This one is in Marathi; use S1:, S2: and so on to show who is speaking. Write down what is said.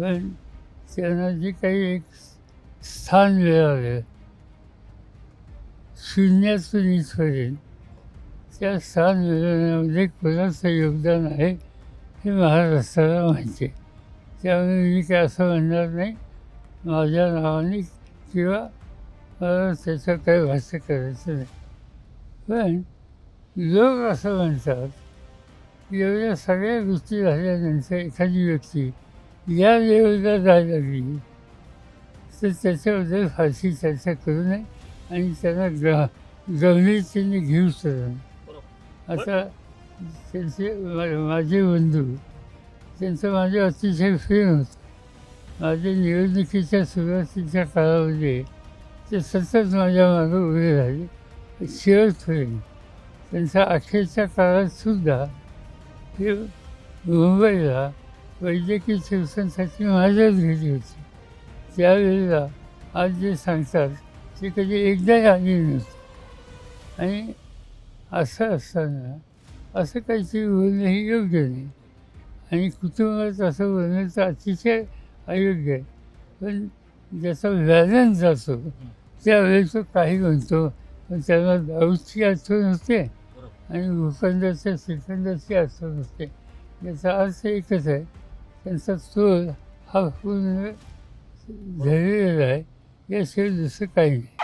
S1: पण त्यांना जे काही एक स्थान मिळालं शून्यातून इथपर्यंत त्या स्थान मिळवण्यामध्ये कोणाचं योगदान आहे हे महाराष्ट्राला माहिती आहे. त्यामुळे मी काय असं म्हणणार नाही. माझ्या नावाने किंवा मला त्याचं काही भाष्य करायचं नाही. पण लोक असं म्हणतात एवढ्या सगळ्या गोष्टी झाल्यानंतर एखादी व्यक्ती या लेवलला जायला लागली तर त्याच्याबद्दल फारशी चर्चा करू नये आणि त्यांना ग गंभीरतेने घेऊ नये. आता त्यांचे माझे बंधू त्यांचं माझं अतिशय प्रेम होतं. माझ्या निवडणुकीच्या सुरुवातीच्या काळामध्ये ते सतत माझ्या मागं उभे राहिले. शेवटपर्यंत त्यांच्या अखेरच्या काळात सुद्धा ते मुंबईला वैद्यकीय शिक्षणासाठी माझ्याच घरी होती. त्यावेळेला आज जे सांगतात ते कधी एकदाही आली नव्हती आणि असं असताना असं काहीतरी बोलणं हे योग्य नाही. आणि कुटुंबात असं बोलणं तर अतिशय अयोग्य आहे. पण ज्याचा बॅलन्स जातो त्यावेळेस तो काही म्हणतो पण त्याला दाऊदची आठवण होते आणि भूखंडाच्या श्रीखंडाची आठवण होते याचा अर्थ एकच आहे त्यांचा चोर हा पूर्ण झालेला आहे याशिवाय दुसरं काही नाही